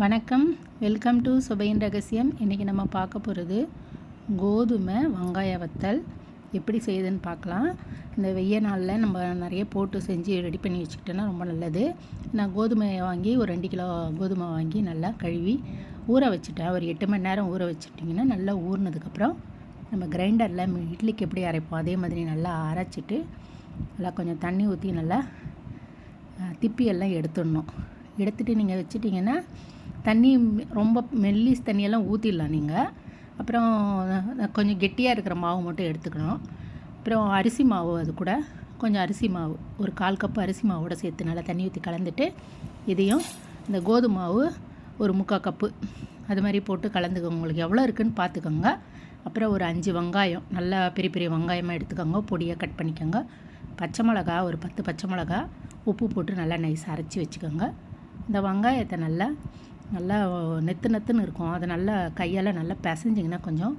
வணக்கம். Welcome to சுபையின் ரகசியம். இன்றைக்கி நம்ம பார்க்க போகிறது கோதுமை வெங்காய வத்தல். எப்படி செய்யுதுன்னு பார்க்கலாம். இந்த வெய்ய நாளில் நம்ம நிறைய போட்டு செஞ்சு ரெடி பண்ணி வச்சுக்கிட்டோன்னா ரொம்ப நல்லது. நான் கோதுமையை வாங்கி ஒரு ரெண்டு கிலோ கோதுமை வாங்கி நல்லா கழுவி ஊற வச்சுட்டேன். ஒரு எட்டு மணி நேரம் ஊற வச்சுட்டிங்கன்னா நல்லா ஊறினதுக்கப்புறம் நம்ம கிரைண்டரில் இட்லிக்கு எப்படி அரைப்போம் அதே மாதிரி நல்லா அரைச்சிட்டு நல்லா கொஞ்சம் தண்ணி ஊற்றி நல்லா திப்பி எல்லாம் எடுத்துடணும். எடுத்துகிட்டு நீங்கள் வச்சுட்டிங்கன்னா தண்ணி ரொம்ப மெல்லிஸ் தண்ணியெல்லாம் ஊற்றிடலாம் நீங்கள் அப்புறம் கொஞ்சம் கெட்டியாக இருக்கிற மாவு மட்டும் எடுத்துக்கணும். அப்புறம் அரிசி மாவு அது கூட. கொஞ்சம் அரிசி மாவு ஒரு கால் கப்பு அரிசி மாவோட சேர்த்து நல்லா தண்ணி ஊற்றி கலந்துட்டு இதையும் இந்த கோதுமை மாவு ஒரு முக்கால் கப்பு. அது மாதிரி போட்டு கலந்துக்கோங்க. உங்களுக்கு எவ்வளோ இருக்குதுன்னு பார்த்துக்கோங்க அப்புறம் ஒரு அஞ்சு வெங்காயம் நல்லா பெரிய பெரிய வெங்காயமாக எடுத்துக்கோங்க. பொடியாக கட் பண்ணிக்கோங்க. பச்சை மிளகா ஒரு பத்து பச்சை மிளகா. உப்பு போட்டு நல்லா நைஸ் அரைச்சி வச்சுக்கோங்க. இந்த வெங்காயத்தை நல்லா நல்லா நெத்து நெத்துன்னு இருக்கும். அதை நல்லா கையால் நல்லா பிசைஞ்சிங்கன்னா கொஞ்சம்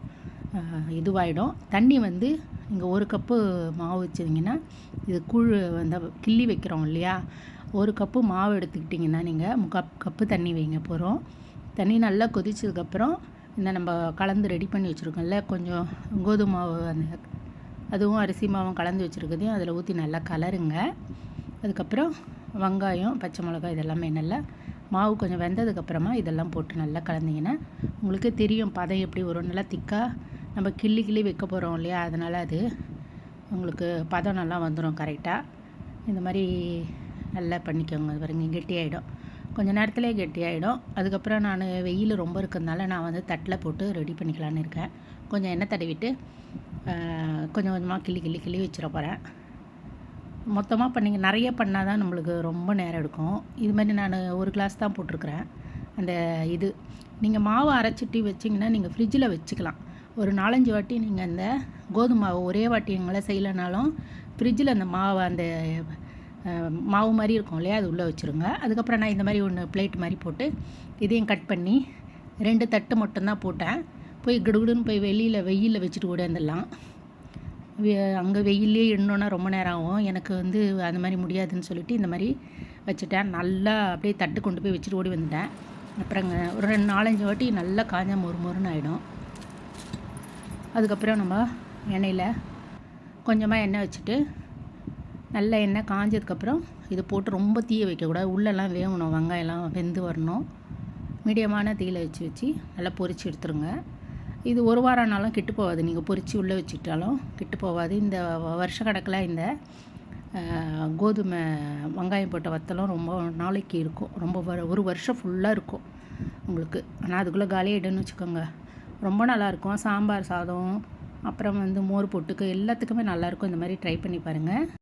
இதுவாகிடும் தண்ணி வந்து நீங்கள் ஒரு கப்பு மாவு வச்சிங்கன்னா இது கூழ் வந்து கிள்ளி வைக்கிறோம் இல்லையா? ஒரு கப்பு மாவு எடுத்துக்கிட்டிங்கன்னா நீங்கள் முக்கால் கப்பு தண்ணி வைங்க போகிறோம் தண்ணி நல்லா கொதிச்சதுக்கப்புறம் இந்த நம்ம கலந்து ரெடி பண்ணி வச்சுருக்கோம்ல கொஞ்சம் கோதுமை மாவு அந்த அதுவும் அரிசி மாவும் கலந்து வச்சுருக்கதையும் அதில் ஊற்றி நல்லா கலருங்க. அதுக்கப்புறம் வெங்காயம் பச்சை மிளகாய் இதெல்லாமே நல்லா மாவு கொஞ்சம் வெந்ததுக்கப்புறமா இதெல்லாம் போட்டு நல்லா கலந்திங்கன்னா உங்களுக்கு தெரியும் பதம் எப்படி வரும். நல்லா திக்காக நம்ம கிள்ளி கிள்ளி வைக்க போகிறோம் இல்லையா? அதனால் அது உங்களுக்கு பதம் நல்லா வந்துடும் கரெக்டாக இந்த மாதிரி நல்லா பண்ணிக்கோங்க. பாருங்க கெட்டியாயிடும் கொஞ்சம் நேரத்துலேயே கெட்டியாயிடும் அதுக்கப்புறம் நான் வெயில் ரொம்ப இருக்கிறதுனால நான் வந்து தட்டில் போட்டு ரெடி பண்ணிக்கலான்னு இருக்கேன். கொஞ்சம் எண்ணெய் தடவிட்டு கொஞ்சம் கொஞ்சமாக கிள்ளி கிள்ளி கிள்ளி வச்சிட போகிறேன் மொத்தமாக பண்ணிங்க நிறைய பண்ணால் தான் நம்மளுக்கு ரொம்ப நேரம் எடுக்கும். இது மாதிரி நான் ஒரு கிளாஸ் தான் போட்டிருக்குறேன். அந்த இது. நீங்கள் மாவு அரைச்சிட்டு வச்சிங்கன்னா நீங்கள் ஃப்ரிட்ஜில் வச்சுக்கலாம். ஒரு நாலஞ்சு வாட்டி நீங்கள் அந்த கோதுமை மாவு ஒரே வாட்டி எங்களை செய்யலைனாலும் ஃப்ரிட்ஜில் அந்த மாவை அந்த மாவு மாதிரி இருக்கும் இல்லையா? அது உள்ளே வச்சுருங்க. அதுக்கப்புறம் நான் இந்த மாதிரி ஒன்று பிளேட் மாதிரி போட்டு இதையும் கட் பண்ணி ரெண்டு தட்டு மட்டும்தான் போட்டேன். போய் கிடுகுடுன்னு போய் வெளியில் வெயிலில் வச்சுட்டு கூட வந்துடலாம் அங்கே வெயிலே இன்னொன்னா ரொம்ப நேரம் ஆகும். எனக்கு வந்து அந்த மாதிரி முடியாதுன்னு சொல்லிட்டு இந்த மாதிரி வச்சுட்டேன். நல்லா அப்படியே தட்டு கொண்டு போய் வச்சுட்டு ஓடி வந்துட்டேன். அப்புறங்க ஒரு ரெண்டு நாலஞ்சு வாட்டி நல்லா காஞ்ச மொறு மொறுன்னு ஆகிடும் அதுக்கப்புறம் நம்ம எண்ணெயில் கொஞ்சமாக எண்ணெய் வச்சுட்டு நல்ல எண்ணெய் காஞ்சதுக்கப்புறம் இது போட்டு ரொம்ப தீயை வைக்கக்கூடாது. உள்ளெல்லாம் வேகணும். வெங்காயம்லாம் வெந்து வரணும். மீடியமான தீயில் வச்சு வச்சு நல்லா பொரித்து எடுத்துருங்க. இது ஒரு வாரம்னாலும் கெட்டு போகாது. நீங்கள் பொறிச்சு உள்ளே வச்சுக்கிட்டாலும் கெட்டு போகாது. இந்த வருஷ கணக்கில் இந்த கோதுமை வெங்காயம் போட்ட வத்தலும் ரொம்ப நாளைக்கு இருக்கும். ரொம்ப ஒரு வருஷம் ஃபுல்லாக இருக்கும் உங்களுக்கு. ஆனால் அதுக்குள்ளே காலியாகிடுன்னு வச்சுக்கோங்க. ரொம்ப நல்லாயிருக்கும் சாம்பார் சாதம் அப்புறம் வந்து மோர் பொட்டுக்கு எல்லாத்துக்குமே நல்லாயிருக்கும் இந்த மாதிரி ட்ரை பண்ணி பாருங்கள்